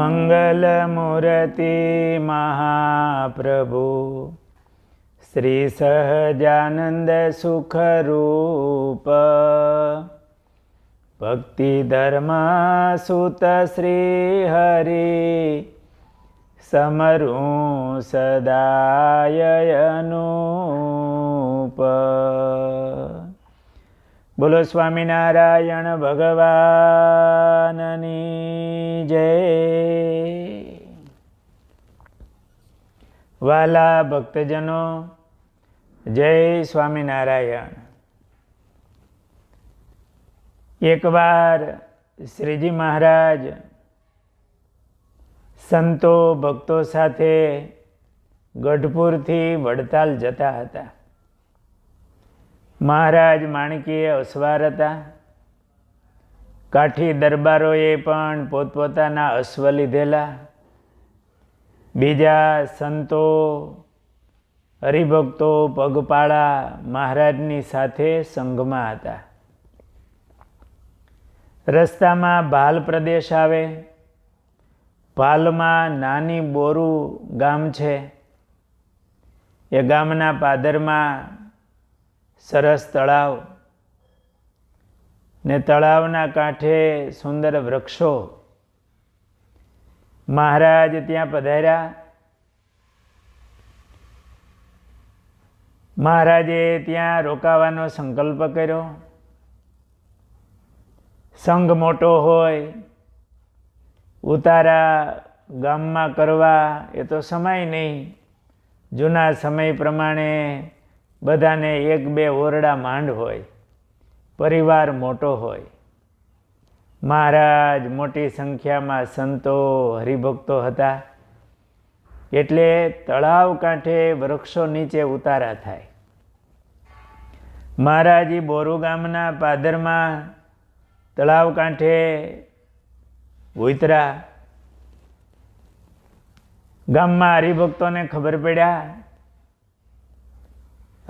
मङ्गलमुरति महाप्रभु। श्रीसहजानन्दसुखरूप भक्तिधर्मासुत श्रीहरि समरु सदा यनूप બોલો સ્વામિનારાયણ ભગવાનની જય. વાલા ભક્તજનો, જય સ્વામિનારાયણ. એકવાર શ્રીજી મહારાજ સંતો ભક્તો સાથે ગઢપુરથી વડતાલ જતા હતા. મહારાજ માણકીય અસવાર હતા. કાઠી દરબારોએ પણ પોતપોતાના અશ્વ લીધેલા. બીજા સંતો, હરિભક્તો, પગપાળા મહારાજની સાથે સંઘમાં હતા. રસ્તામાં ભાલ પ્રદેશ આવે. ભાલમાં નાની બોરુ ગામ છે. એ ગામના પાદરમાં સરસ તળાવ. ને તળાવના કાંઠે સુંદર વૃક્ષો. મહારાજ ત્યાં પધાર્યા. મહારાજે ત્યાં રોકાવાનો સંકલ્પ કર્યો. સંઘ મોટો હોય, ઉતારા ગામમાં કરવા એ તો સમય નહીં. જૂના સમય પ્રમાણે બધાને એક બે ઓરડા માંડ હોય, પરિવાર મોટો હોય. મહારાજ મોટી સંખ્યામાં સંતો, હરિભક્તો હતા. એટલે તળાવ કાંઠે વૃક્ષો નીચે ઉતારા થાય. મહારાજી બોરુ ગામના પાદરમાં તળાવ કાંઠે ઉતરા. ગામમાં હરિભક્તોને ખબર પડ્યા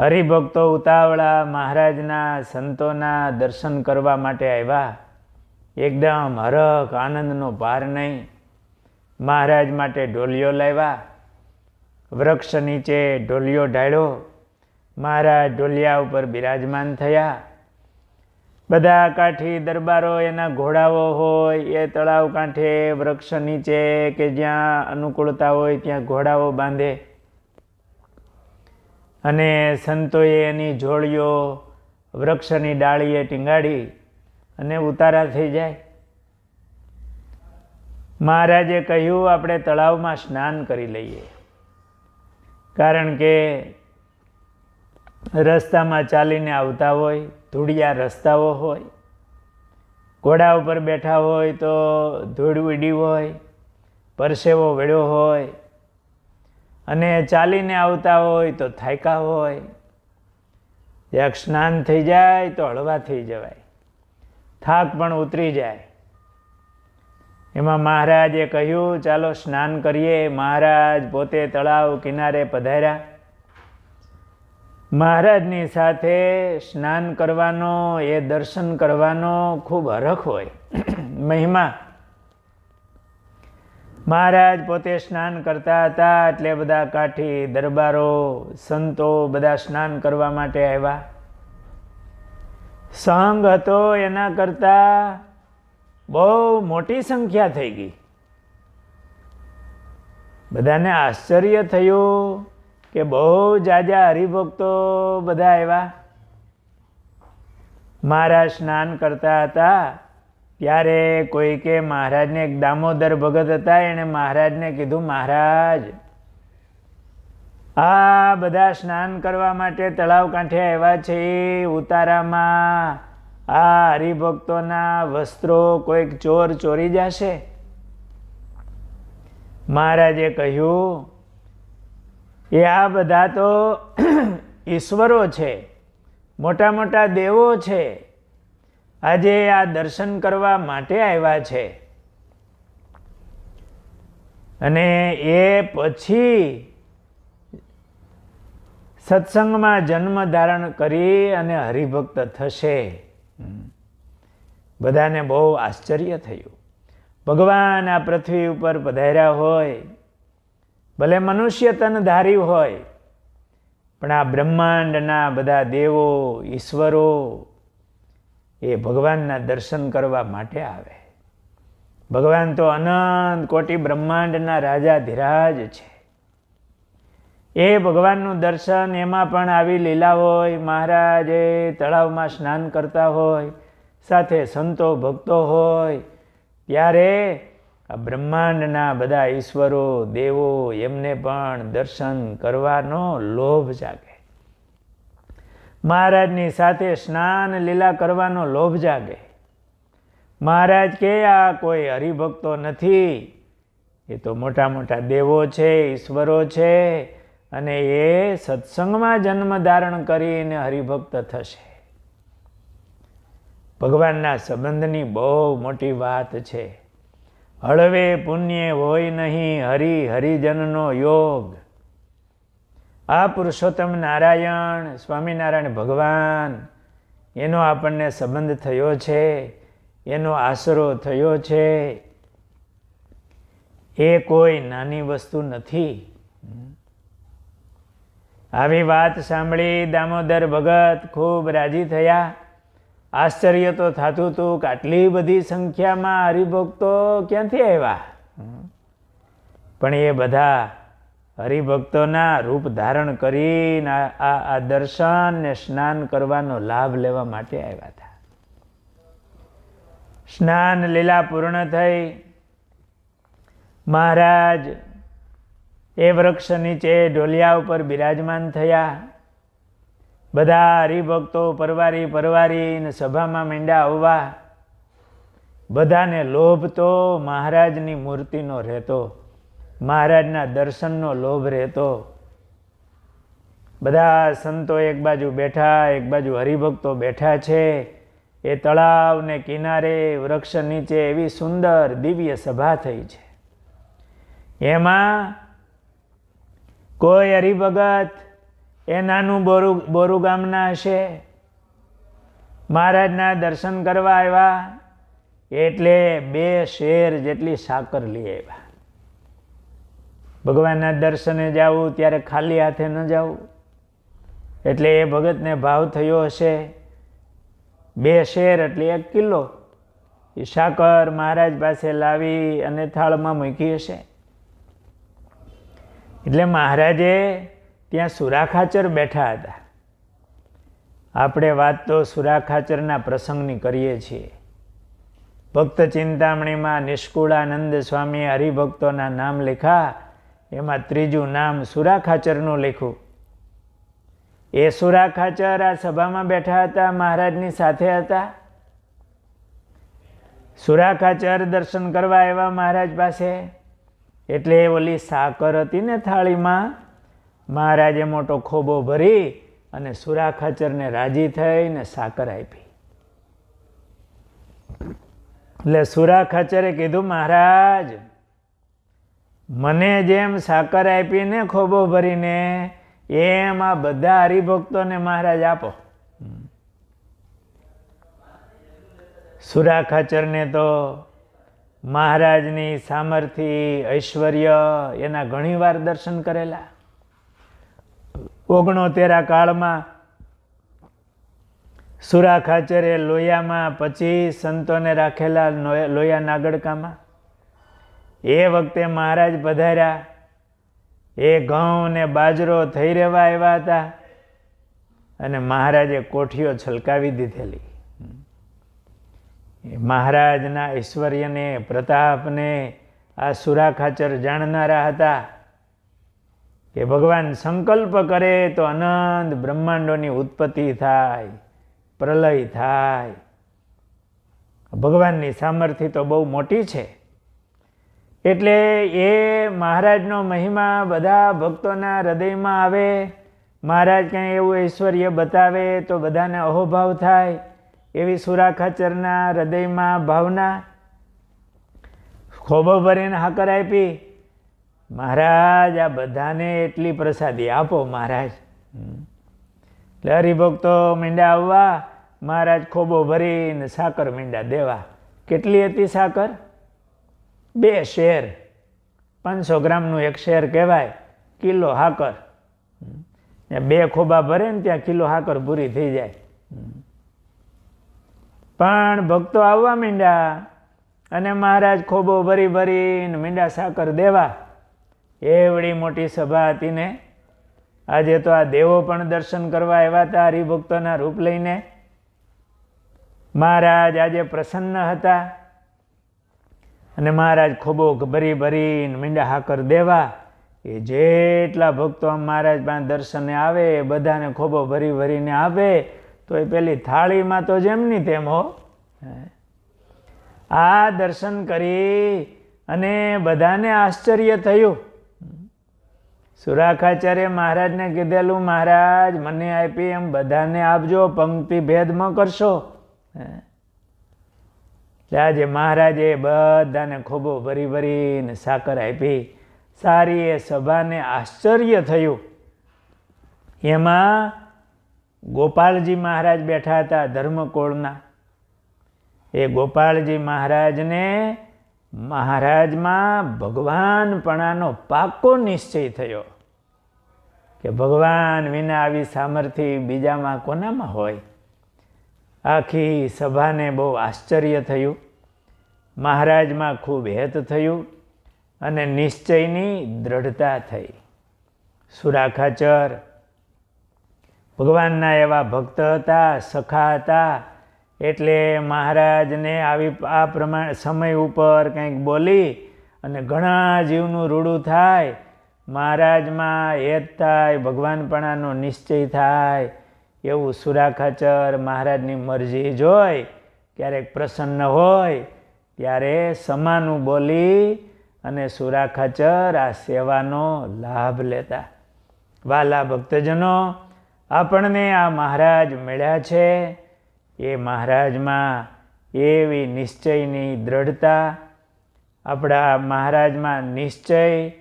હરિભક્તો ઉતાવળા મહારાજના સંતોના દર્શન કરવા માટે આવ્યા. એકદમ હરખ આનંદનો પાર નહીં. મહારાજ માટે ઢોલિયો લાવ્યા. વૃક્ષ નીચે ઢોલિયો ઢાળ્યો. મહારાજ ઢોલિયા ઉપર બિરાજમાન થયા. બધા કાંઠી દરબારો એના ઘોડાઓ હોય, એ તળાવ કાંઠે વૃક્ષ નીચે કે જ્યાં અનુકૂળતા હોય ત્યાં ઘોડાઓ બાંધે. અને સંતોએ એની જોડીઓ વૃક્ષની ડાળીએ ટીંગાડી અને ઉતારા થઈ જાય. મહારાજે કહ્યું, આપણે તળાવમાં સ્નાન કરી લઈએ. કારણ કે રસ્તામાં ચાલીને આવતા હોય, ધૂળિયા રસ્તાઓ હોય, ઘોડા ઉપર બેઠા હોય તો ધૂળ ઉડી હોય, પરસેવો વળ્યો હોય અને ચાલીને આવતા હોય તો થાયકા હોય. જ્યાં સ્નાન થઈ જાય તો હળવા થઈ જવાય. થાક પણ ઉતરી જાય. એમાં મહારાજે કહ્યું, ચાલો સ્નાન કરીએ. મહારાજ પોતે તળાવ કિનારે પધાર્યા. મહારાજની સાથે સ્નાન કરવાનો, એ દર્શન કરવાનો ખૂબ હરખ હોય. મહિમા મહારાજ પોતે સ્નાન કરતા હતા એટલે બધા કાઠી દરબારો, સંતો બધા સ્નાન કરવા માટે આવ્યા. સંઘ હતો એના કરતા બહુ મોટી સંખ્યા થઈ ગઈ. બધાને આશ્ચર્ય થયું કે બહુ જાજા હરિભક્તો બધા આવ્યા. મહારાજ સ્નાન કરતા હતા ત્યારે કોઈ કે મહારાજને એક દામોદર ભગત હતા, એણે મહારાજને કીધું, મહારાજ, આ બધા સ્નાન કરવા માટે તળાવ કાંઠે આવ્યા છે. ઉતારામાં આ હરિભક્તોના વસ્ત્રો કોઈક ચોર ચોરી જશે? મહારાજે કહ્યું, એ આ બધા તો ઈશ્વરો છે, મોટા મોટા દેવો છે. આજે આ દર્શન કરવા માટે આવ્યા છે. અને એ પછી સત્સંગમાં જન્મ ધારણ કરી અને હરિભક્ત થશે. બધાને બહુ આશ્ચર્ય થયું. ભગવાન આ પૃથ્વી ઉપર પધાર્યા હોય, ભલે મનુષ્ય તન ધારી હોય, પણ આ બ્રહ્માંડના બધા દેવો, ઈશ્વરો એ ભગવાનના દર્શન કરવા માટે આવે. ભગવાન તો અનંત કોટી બ્રહ્માંડના રાજા ધીરાજ છે. એ ભગવાનનું દર્શન એમાં પણ આવી લીલા હોય, મહારાજ તળાવમાં સ્નાન કરતા હોય, સાથે સંતો ભક્તો હોય, ત્યારે આ બ્રહ્માંડના બધા ઈશ્વરો, દેવો એમને પણ દર્શન કરવાનો લોભ જાગે. મહારાજની સાથે સ્નાન લીલા કરવાનો લોભ જાગે. મહારાજ કે, આ કોઈ હરિભક્તો નથી. એ તો મોટા મોટા દેવો છે, ઈશ્વરો છે, અને એ સત્સંગમાં જન્મ ધારણ કરીને હરિભક્ત થશે. ભગવાનના સંબંધની બહુ મોટી વાત છે. હળવે પુણ્ય હોય નહીં, હરિ હરિજનનો યોગ. આ પુરુષોત્તમ નારાયણ, સ્વામિનારાયણ ભગવાન, એનો આપણને સંબંધ થયો છે, એનો આશરો થયો છે. એ કોઈ નાની વસ્તુ નથી. આવી વાત સાંભળી દામોદર ભગત ખૂબ રાજી થયા. આશ્ચર્ય તો થતું હતું કે આટલી બધી સંખ્યામાં હરિભક્તો ક્યાંથી આવ્યા? પણ એ બધા હરિભક્તોના રૂપ ધારણ કરીને આ આ દર્શન ને સ્નાન કરવાનો લાભ લેવા માટે આવ્યા હતા. સ્નાન લીલા પૂર્ણ થઈ. મહારાજ, એ વૃક્ષ નીચે ઢોલિયા ઉપર બિરાજમાન થયા. બધા હરિભક્તો પરવારી પરવારીને સભામાં મીંડા આવવા બધાને લોભ તો મહારાજની મૂર્તિનો રહેતો. મહારાજના દર્શનનો લોભ રહેતો. બધા સંતો એક બાજુ બેઠા, એક બાજુ હરિભક્તો બેઠા છે. એ તળાવને કિનારે, વૃક્ષ નીચે એવી સુંદર દિવ્ય સભા થઈ છે. એમાં કોઈ હરિભગત એ નાનું બોરુ બોરુ ગામના હશે. મહારાજના દર્શન કરવા આવ્યા. એટલે બે શેર જેટલી સાકર લઈ આવ્યા. ભગવાનના દર્શને જાવું, ત્યારે ખાલી હાથે ન જાવું. એટલે એ ભગતને ભાવ થયો હશે, બે શેર એટલે એક કિલો એ સાકર મહારાજ પાસે લાવી અને થાળમાં મૂકી હશે. એટલે મહારાજે ત્યાં સુરાખાચર બેઠા હતા. આપણે વાત તો સુરાખાચરના પ્રસંગની કરીએ છીએ. ભક્ત ચિંતામણીમાં નિષ્કુળાનંદ સ્વામીએ હરિભક્તોના નામ લખ્યા એમાં ત્રીજું નામ સુરાખાચરનું લખ્યું. એ સુરાખાચર આ સભામાં બેઠા હતા, મહારાજની સાથે હતા? સુરાખાચર દર્શન કરવા આવ્યા મહારાજ પાસે? એટલે ઓલી સાકર હતી ને થાળીમાં? મહારાજે મોટો ખોબો ભરી અને સુરાખાચરને રાજી થઈને સાકર આપી. એટલે સુરાખાચરે કીધું, મહારાજ મને જેમ સાકર આપીને ખોબો ભરીને, એમ આ બધા હરિભક્તોને મહારાજ આપો. સુરાખાચરને તો મહારાજની સામર્થ્ય, ઐશ્વર્ય, એના ઘણીવાર દર્શન કરેલા. ઓગણોતેરા કાળમાં સુરાખાચરે લોયામાં પછી સંતોને રાખેલા લોયા નાગડકામાં. એ વખતે મહારાજ પધાર્યા. એ ઘઉં ને બાજરો થઈ રહેવા આવ્યા હતા અને મહારાજે કોઠીઓ છલકાવી દીધેલી. મહારાજના ઐશ્વર્યને, પ્રતાપને, આ સુરાખાચર જાણનારા હતા કે ભગવાન સંકલ્પ કરે તો અનંત બ્રહ્માંડોની ઉત્પત્તિ થાય, પ્રલય થાય. ભગવાનની સામર્થ્ય તો બહુ મોટી છે. એટલે એ મહારાજનો મહિમા બધા ભક્તોના હૃદયમાં આવે. મહારાજ કંઈ એવું ઐશ્વર્ય બતાવે તો બધાને અહોભાવ થાય. એવી સુરાખાચરના હૃદયમાં ભાવના. ખોબો ભરીને હાકર આપી, મહારાજ, આ બધાને એટલી પ્રસાદી આપો મહારાજ. એટલે હરિભક્તો મીંડા આવવા, મહારાજ ખોબો ભરીને સાકર મીંડા દેવા. કેટલી હતી સાકર? બે શેર. પાંચસો ગ્રામનું એક શેર કહેવાય, કિલો હાકર. બે ખોબા ભરે ને ત્યાં કિલો હાકર પૂરી થઈ જાય. પણ ભક્તો આવવા મીંડા અને મહારાજ ખોબો ભરી ભરીને મીંડા સાકર દેવા. એવડી મોટી સભા હતી ને. આજે તો આ દેવો પણ દર્શન કરવા આવ્યા હતા હરિભક્તોના રૂપ લઈને. મહારાજ આજે પ્રસન્ન હતા. અને મહારાજ ખોબો ભરી ભરીને મીંડા હાકર દેવા. એ જેટલા ભક્તો આમ મહારાજ પાસે દર્શને આવે એ બધાને ખોબો ભરી ભરીને આપે તો એ પેલી થાળીમાં તો જેમની તેમ હો. આ દર્શન કરી અને બધાને આશ્ચર્ય થયું. સુરાખાચાર્ય મહારાજને કીધેલું, મહારાજ, મને આપી એમ બધાને આપજો, પંક્તિ ભેદમાં કરશો. હે. એટલે આજે મહારાજે બધાને ખોબો ભરી ભરીને સાકર આપી. સારી એ સભાને આશ્ચર્ય થયું. એમાં ગોપાલજી મહારાજ બેઠા હતા ધર્મકોળના. એ ગોપાલજી મહારાજને મહારાજમાં ભગવાનપણાનો પાકો નિશ્ચય થયો. કે ભગવાન વિના આવી સામર્થ્ય બીજામાં કોનામાં હોય? આખી સભાને બહુ આશ્ચર્ય થયું. મહારાજમાં ખૂબ હેત થયું અને નિશ્ચયની દ્રઢતા થઈ. સુરાખાચર. ભગવાનના એવા ભક્ત હતા, સખા હતા, એટલે મહારાજને આવી આ પ્રમાણે સમય ઉપર કંઈક બોલી અને ઘણા જીવનું રૂડું થાય. મહારાજમાં હેત થાય, ભગવાનપણાનો નિશ્ચય થાય. એવું સુરાખાચર મહારાજની મરજી જોઈ, ક્યારેક પ્રસન્ન હોય, ત્યારે સમાનું બોલી અને સુરાખાચર આ સેવાનો લાભ લેતા. વાલા ભક્તજનો, આપણને આ મહારાજ મળ્યા છે. એ મહારાજમાં એવી નિશ્ચયની દ્રઢતા, આપણા મહારાજમાં નિશ્ચય,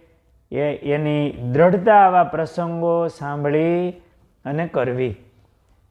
એ એની દ્રઢતા આવા પ્રસંગો સાંભળી અને કરવી.